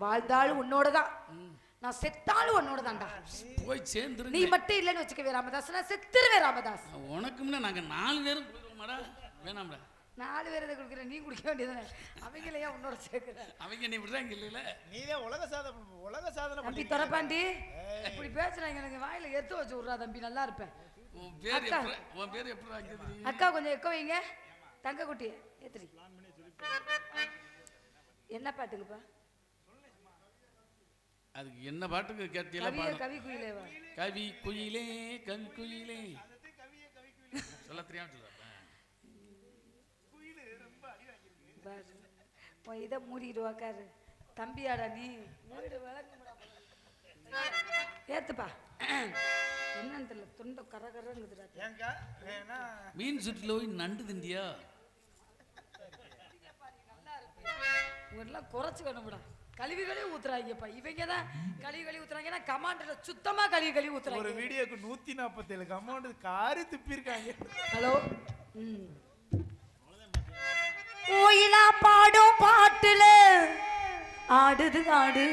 வாழ்ந்தாலும் உன்னோட தான் நான் செத்தாலும் உன்னோட தான்டா போய் சேர்ந்துருங்க நீ மட்டும் இல்லைன்னு வச்சுக்கவே ராமதாஸ். நான் செத்துருவேன் ராமதாஸ். உனக்கும்னா நாங்க நாலு பேரும் கொடுக்குறோமாடா வேணாம்டா. நாலு பேர் இதை குடிக்கிறேன் நீ குடிக்க வேண்டியதானே அவங்களையா உன்னோட சேர்க்குற? அவங்க நீ விடுறாங்க இல்லைல்ல நீதான் உலக சாதனை உலக சாதனை தம்பி பண்ணி துறப்பாண்டி இப்படி பேசுறாங்க எனக்கு வாயில எடுத்து வச்சு விட்றா தம்பி நல்லா இருப்பேன். உன் பேர் அக்கா. எப்படி உன் பேர் எப்படி அங்கே தெரியும் அக்கா கொஞ்சம் எக்க வைங்க. தங்க குட்டி ஏத்திரி என்ன பாட்டுங்கப்பா? அதுக்கு என்ன பாட்டுக்கு கவிய பாடும் கவி குயிலேவா கவி குயிலே கவி குயிலே. சொல்ல தெரியாம. உன் இதை மூடிட்டு உக்காரு. தம்பியாடா நீ. ஏத்துப்பா. என்னன்னு தெரியல. துண்டை கர கரங்குதுடா ஏங்கா வேணா மீன் சுற்றில போய் நண்டு திண்டியா இவங்கெல்லாம் குறைச்சு வேணும்டா கழுவி கழுவி ஊத்துறாங்கப்பா. இவங்க தான் கழுவி கழுவி ஊத்துறாங்கன்னா கமாண்டர் சுத்தமா கழுவி கழுவி ஒரு ஊத்துறாங்க வீடியோக்கு நூத்தி நாற்பத்தேழு அமௌண்ட் காரி துப்பிருக்காங்க ஹலோ? கோயிலா பாடும் பாட்டுல ஆடுது ஆடு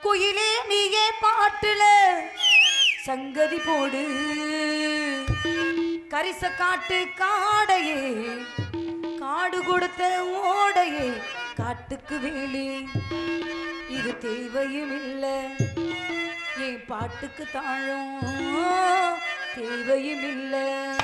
குயிலே நீயே பாட்டுல சங்கதி போடு. கரிச காட்டு காடையே காடு கொடுத்த ஓடையே காட்டுக்கு வேலி. இது தேவையும் இல்லை. என் பாட்டுக்கு தாழும். தேவையும் இல்லை.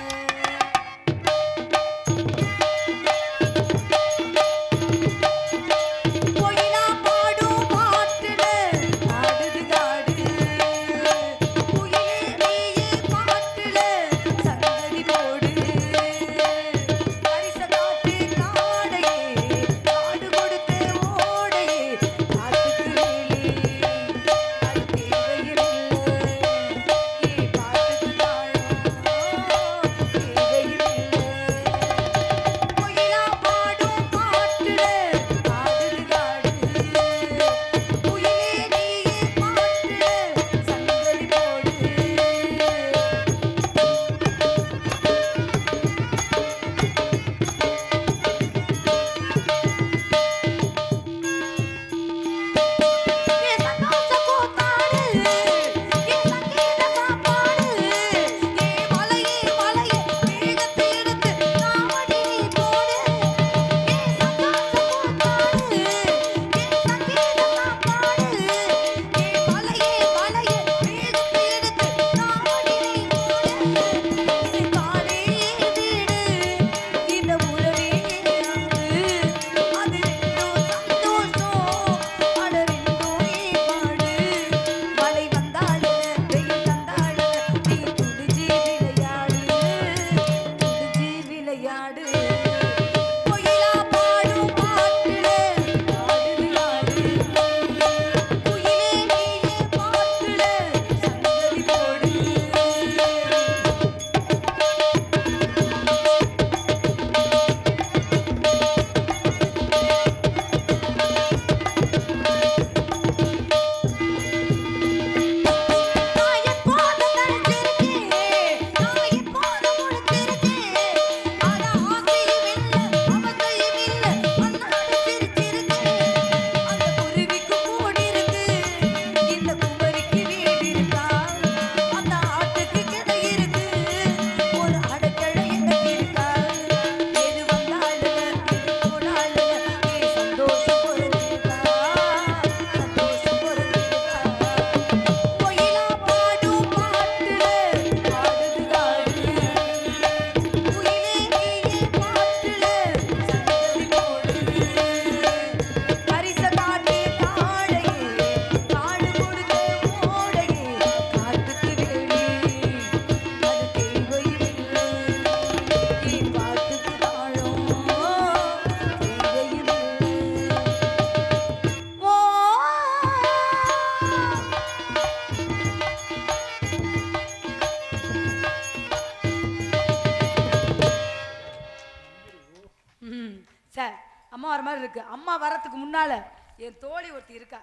அம்மா வர மாதிரி இருக்கு. அம்மா வரத்துக்கு முன்னால என் தோழி ஒருத்தி இருக்கா.